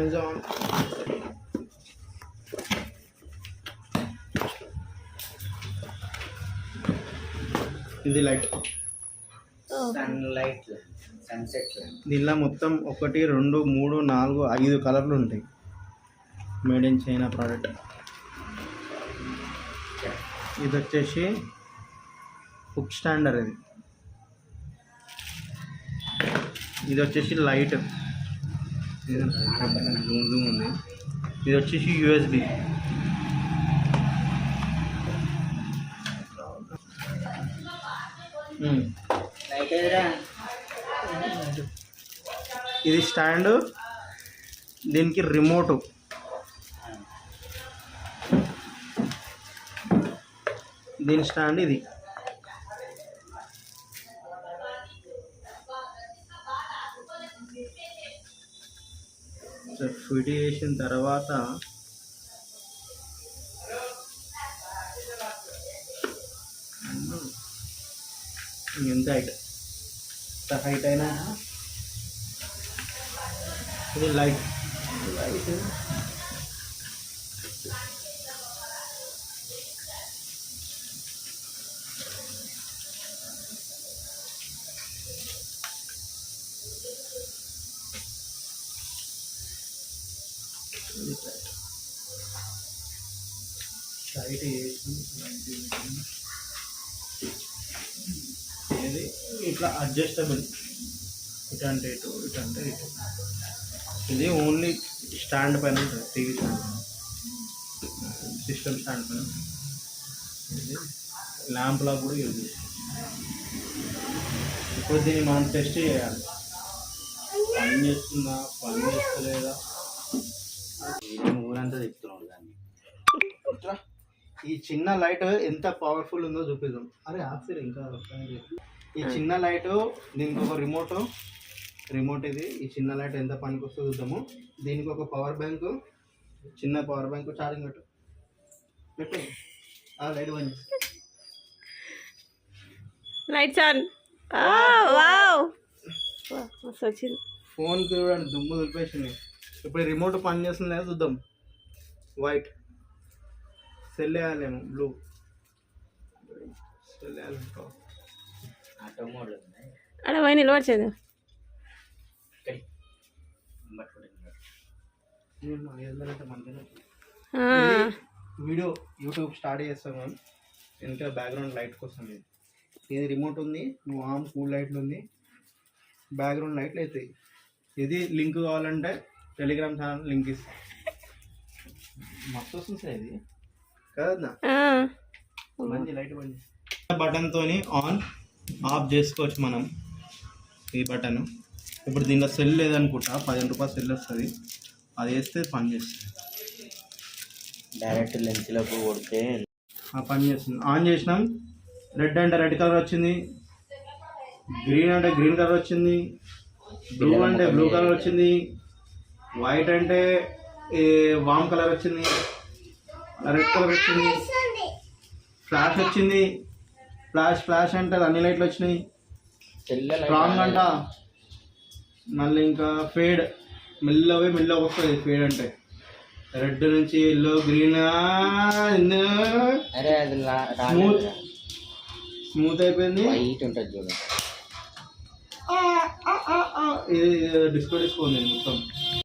Amazon ఇది light sun light sunset దీనిలో మొత్తం ఒకటి రెండు మూడు నాలుగు ఐదు కలర్లు ఉంటాయి. మేడ్ ఇన్ చైనా ప్రోడక్ట్ ఇది వచ్చేసి హుక్ స్టాండర్ ఇది. ఇది వచ్చేసి లైట్ జూమ్ జూమ్ ఉంది ఇది వచ్చేసి యూఎస్బి ఎదురా ఇది స్టాండ్ దీనికి రిమోట్. దీని స్టాండ్ ఇది. ఫిట్ చేసిన తర్వాత ఎంత హైట్? ఎంత హైట్ అయినా? ఇది లైట్. లైట్. లైట్ వేసి లైట్ వేసి ఇది ఇట్లా అడ్జస్టబుల్ ఇటు అంటే ఇటు ఇటు అంటే ఇటు ఇది ఓన్లీ స్టాండ్ పైన. ఉంటుంది టీవీ స్టాండ్ సిస్టమ్ స్టాండ్ పైన. ఇది ల్యాంప్లా కూడా యూజ్ చేస్తాం ఇప్పుడు దీన్ని మనం టెస్ట్ చేయాలి. పని చేస్తుందా పని చేస్తలేదా? ఊరంతా చెప్తున్నాడు దాన్ని. ఈ చిన్న లైట్ ఎంత పవర్ఫుల్ ఉందో చూపిద్దాం. అరే ఆక్సిడెంట్ ఇంకా. ఈ చిన్న లైట్ దీనికి ఒక రిమోట్ రిమోట్ ఇది. ఈ చిన్న లైట్ ఎంత పనికి వస్తుందో చూద్దాము. దీనికి ఒక పవర్ బ్యాంక్ చిన్న పవర్ బ్యాంక్ ఛార్జింగ్ పెట్టు. పెట్టు. ఆ light bandh. Lights on. Wow. ఫోన్కి చూడండి దుమ్ము దులిపేసింది. ఇప్పుడు రిమోట్ పని చేస్తుంది చూద్దాం. వైట్ సెల్ వేయాలేమో బ్లూ సెల్ వేయాలి అక్కడ పోయి ఆ, వీడియో యూట్యూబ్ స్టార్ట్ చేస్తాం మనం. వెనక బ్యాక్గ్రౌండ్ లైట్ కోసం ఇది. ఇది రిమోట్ ఉంది నువ్వు ఆమ్ కూల్ లైట్లు ఉంది. బ్యాక్గ్రౌండ్ లైట్లు అవుతాయి ఇది. లింక్ కావాలంటే టెలిగ్రామ్ ఛానల్ లింక్ ఇస్తాం. మస్తు వస్తుంది సార్ ఇది. కదా ఆ. మంచి లైట్ బండి. బటన్తో ఆన్ ఆఫ్ చేసుకోవచ్చు మనం. ఈ బటన్. ఇప్పుడు దీనిలో సెల్ లేదనుకుంటా పదిహేను రూపాయలు సెల్ వస్తుంది. అది వేస్తే పని చేస్తుంది. డైరెక్ట్ లెన్స్లోకి కొడితే ఆ పని చేస్తుంది. ఆన్ చేసినాం. రెడ్ అంటే రెడ్ కలర్ వచ్చింది. గ్రీన్ అంటే గ్రీన్ కలర్ వచ్చింది. బ్లూ అంటే బ్లూ కలర్ వచ్చింది. వైట్ అంటే ఏ వామ్ కలర్ వచ్చింది? రెడ్ కలర్ వచ్చింది? ఫ్లాష్ వచ్చింది? ఫ్లాష్ ఫ్లాష్ అంటే అన్ని లైట్లు వచ్చినాయి. స్ట్రాంగ్ అంట. మళ్ళీ ఇంకా ఫేడ్ మెల్లగా మెల్లగా వస్తుంది ఫేడ్ అంటే. రెడ్ నుంచి ఎల్లో గ్రీన్ స్మూత్ స్మూత్ అయిపోయింది. వైట్ ఉంటుంది చూడు. ఇది డిస్కో డిస్కో ఉంది మొత్తం.